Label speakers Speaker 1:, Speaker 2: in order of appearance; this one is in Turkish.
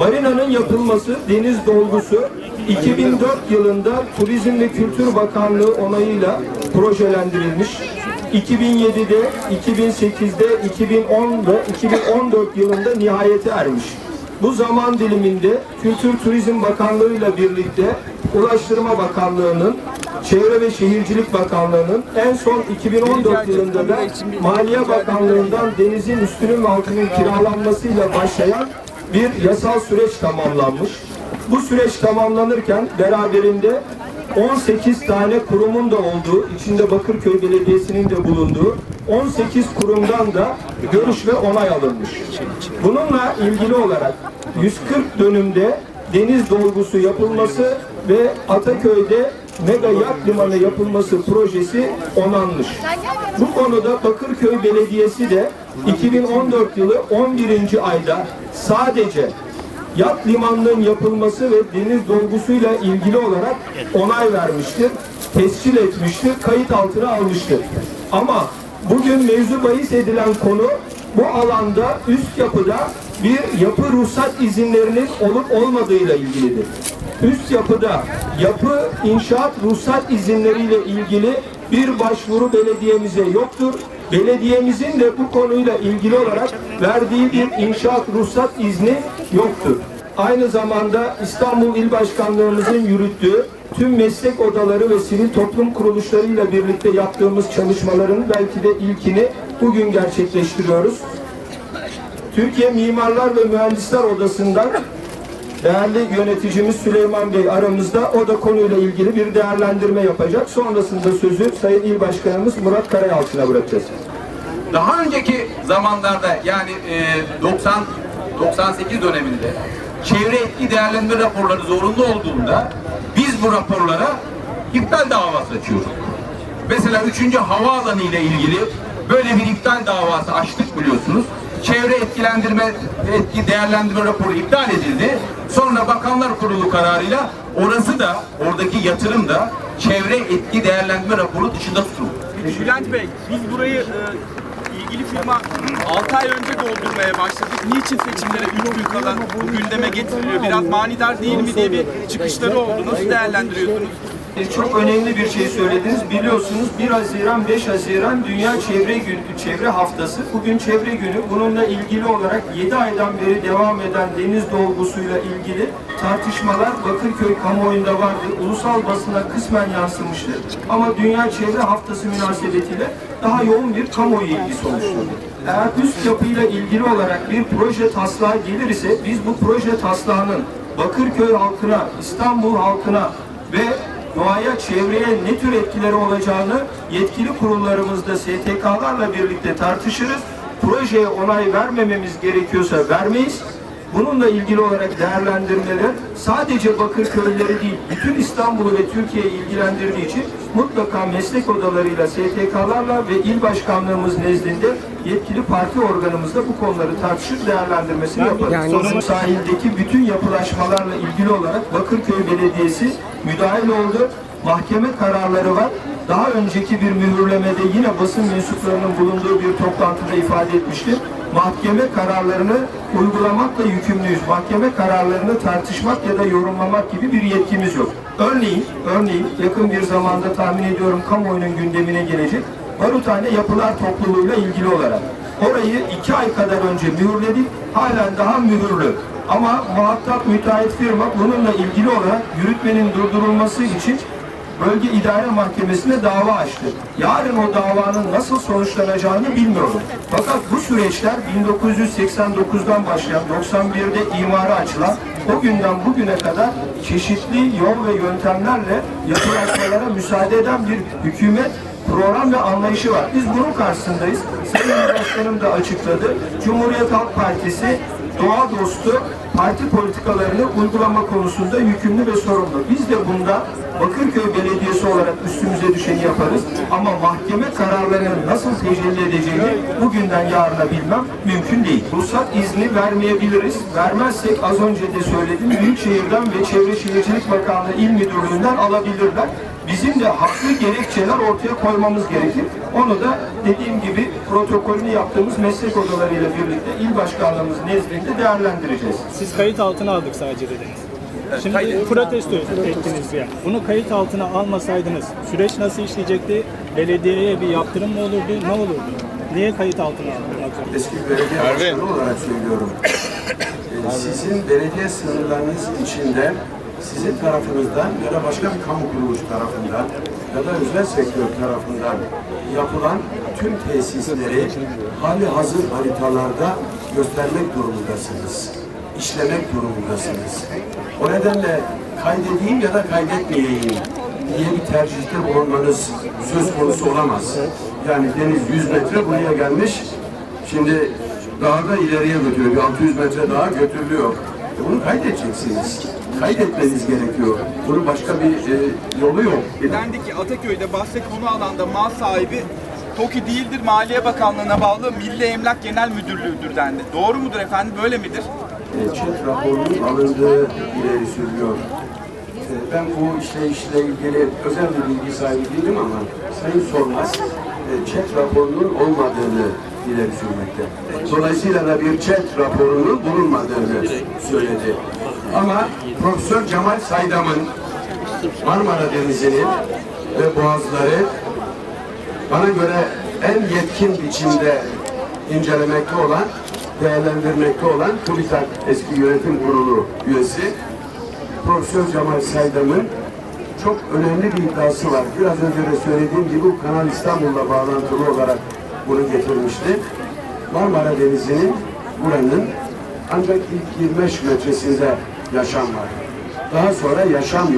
Speaker 1: Marinanın yapılması, deniz dolgusu 2004 yılında Turizm ve Kültür Bakanlığı onayıyla projelendirilmiş. 2007'de, 2008'de, 2010 ve 2014 yılında nihayete ermiş. Bu zaman diliminde Kültür Turizm Bakanlığı ile birlikte Ulaştırma Bakanlığı'nın, Çevre ve Şehircilik Bakanlığı'nın en son 2014 yılında da Maliye Bakanlığı'ndan denizin üstünün ve altının kiralanmasıyla başlayan bir yasal süreç tamamlanmış. Bu süreç tamamlanırken beraberinde 18 tane kurumun da olduğu, içinde Bakırköy Belediyesi'nin de bulunduğu 18 kurumdan da görüş ve onay alınmış. Bununla ilgili olarak 140 dönümde deniz dolgusu yapılması ve Ataköy'de mega yat limanı yapılması projesi onanmış. Bu konuda Bakırköy Belediyesi de 2014 yılı 11. ayda sadece yat limanının yapılması ve deniz dolgusuyla ilgili olarak onay vermiştir, tescil etmiştir, kayıt altına almıştır. Ama bugün mevzu bahis edilen konu bu alanda üst yapıda bir yapı ruhsat izinlerinin olup olmadığıyla ilgilidir. Üst yapıda yapı inşaat ruhsat izinleriyle ilgili bir başvuru belediyemize yoktur. Belediyemizin de bu konuyla ilgili olarak verdiği bir inşaat ruhsat izni yoktur. Aynı zamanda İstanbul İl Başkanlığımızın yürüttüğü tüm meslek odaları ve sivil toplum kuruluşlarıyla birlikte yaptığımız çalışmaların belki de ilkini bugün gerçekleştiriyoruz. Türkiye Mimarlar ve Mühendisler Odası'ndan değerli yöneticimiz Süleyman Bey aramızda. O da konuyla ilgili bir değerlendirme yapacak. Sonrasında sözü Sayın İl Başkanımız Murat Karayalçın'a bırakacağız.
Speaker 2: Daha önceki zamanlarda yani e, 90 98 döneminde çevre etki değerlendirme raporları zorunlu olduğunda biz bu raporlara iptal davası açıyorduk. Mesela 3. havaalanı ile ilgili böyle bir iptal davası açtık biliyorsunuz. Çevre etkilendirme etki değerlendirme raporu iptal edildi. Sonra Bakanlar Kurulu kararıyla orası da oradaki yatırım da çevre etki değerlendirme raporu dışında tutuldu.
Speaker 3: Bülent Bey, biz burayı e, ilgili firma 6 ay önce doldurmaya başladık. Niçin seçimlere 3 gün kala bu gündeme getiriliyor? Biraz manidar değil mi diye bir çıkışları oldu. Nasıl değerlendiriyorsunuz?
Speaker 1: Çok önemli bir şey söylediniz. Biliyorsunuz 1 Haziran 5 Haziran Dünya Çevre Günü, Çevre Haftası. Bugün Çevre Günü. Bununla ilgili olarak 7 aydan beri devam eden deniz dolgusuyla ilgili tartışmalar Bakırköy kamuoyunda vardı. Ulusal basına kısmen yansımıştı. Ama Dünya Çevre Haftası münasebetiyle daha yoğun bir kamuoyu ilgisi oluşturdu. Eğer üst yapıyla ilgili olarak bir proje taslağı gelir ise biz bu proje taslağının Bakırköy halkına, İstanbul halkına ve doğaya, çevreye ne tür etkileri olacağını yetkili kurullarımızda STK'larla birlikte tartışırız. Projeye onay vermememiz gerekiyorsa vermeyiz. Bununla ilgili olarak değerlendirmeler sadece Bakırköy'leri değil, bütün İstanbul'u ve Türkiye'yi ilgilendirdiği için mutlaka meslek odalarıyla, STK'larla ve il başkanlığımız nezdinde yetkili parti organımızda bu konuları tartışıp değerlendirmesini yaparız. Sorun sahildeki bütün yapılaşmalarla ilgili olarak Bakırköy Belediyesi müdahil oldu. Mahkeme kararları var. Daha önceki bir mühürlemede yine basın mensuplarının bulunduğu bir toplantıda ifade etmiştim. Mahkeme kararlarını uygulamakla yükümlüyüz. Mahkeme kararlarını tartışmak ya da yorumlamak gibi bir yetkimiz yok. Örneğin, örneğin yakın bir zamanda tahmin ediyorum kamuoyunun gündemine gelecek Baruthane Yapılar Topluluğu'yla ilgili olarak. Orayı iki ay kadar önce mühürledik. Halen daha mühürlü. Ama muhatap müteahhit firma bununla ilgili olarak yürütmenin durdurulması için Bölge İdare Mahkemesi'ne dava açtı. Yarın o davanın nasıl sonuçlanacağını bilmiyorum. Fakat bu süreçler 1989'dan başlayan 91'de imara açılan o günden bugüne kadar çeşitli yol ve yöntemlerle yapılaşmalara müsaade eden bir hükümet program ve anlayışı var. Biz bunun karşısındayız. Sayın Başkanım da açıkladı. Cumhuriyet Halk Partisi doğa dostu parti politikalarını uygulama konusunda yükümlü ve sorumlu. Biz de bunda Bakırköy Belediyesi olarak üstümüze düşeni yaparız. Ama mahkeme kararlarının nasıl tecelli edeceğini bugünden yarına bilmem mümkün değil. Ruhsat izni vermeyebiliriz. Vermezsek az önce de söyledim Büyükşehir'den ve Çevre Şehircilik Bakanlığı İl Müdürlüğü'nden alabilirler. Bizim de haklı gerekçeler ortaya koymamız gerekir. Onu da dediğim gibi protokolünü yaptığımız meslek odalarıyla birlikte il başkanlığımız nezdinde değerlendireceğiz.
Speaker 4: Siz kayıt altına aldık sadece dediniz. Şimdi
Speaker 3: kayıt-
Speaker 4: protesto ettiniz ya. Bunu kayıt altına almasaydınız süreç nasıl işleyecekti? Belediyeye bir yaptırım mı olurdu? Ne olurdu? Niye kayıt altına zorunda?
Speaker 5: Eski belediye başkanı olarak söylüyorum. Ee, Sizin belediye sınırlarınız içinde sizin tarafınızdan ya da başka bir kamu kuruluş tarafından ya da özel sektör tarafından yapılan tüm tesisleri hali hazır haritalarda göstermek durumundasınız. İşlemek durumundasınız. O nedenle kaydedeyim ya da kaydetmeyeyim diye bir tercihte bulunmanız söz konusu olamaz. Yani deniz 100 metre buraya gelmiş, Şimdi daha da ileriye götürüyor. Bir 600 metre daha götürülüyor. E bunu kaydedeceksiniz. Kaydetmeniz gerekiyor. Bunun başka bir e, yolu yok.
Speaker 3: Dendi ki Ataköy'de bahse konu alanda mal sahibi TOKİ değildir, Maliye Bakanlığı'na bağlı Milli Emlak Genel Müdürlüğü'dür dendi. Doğru mudur efendim, böyle midir?
Speaker 5: E, ÇED raporunun alındığı ileri sürüyor. E, ben bu işleyişle ilgili özel bir bilgi sahibi değilim ama Sayın Sormaz e, ÇED raporunun olmadığını ileri sürmekte. Dolayısıyla da bir ÇED raporunun bulunmadığını söyledi. Ama Profesör Cemal Saydam'ın Marmara Denizi'nin ve boğazları bana göre en yetkin biçimde incelemekte olan, değerlendirmekte olan TÜBİTAK eski yönetim kurulu üyesi Profesör Cemal Saydam'ın çok önemli bir iddiası var. Biraz önce de söylediğim gibi bu Kanal İstanbul'la bağlantılı olarak bunu getirmişti. Marmara Denizi'nin buranın ancak ilk 25 metresinde yaşam var. Daha sonra yaşam yok.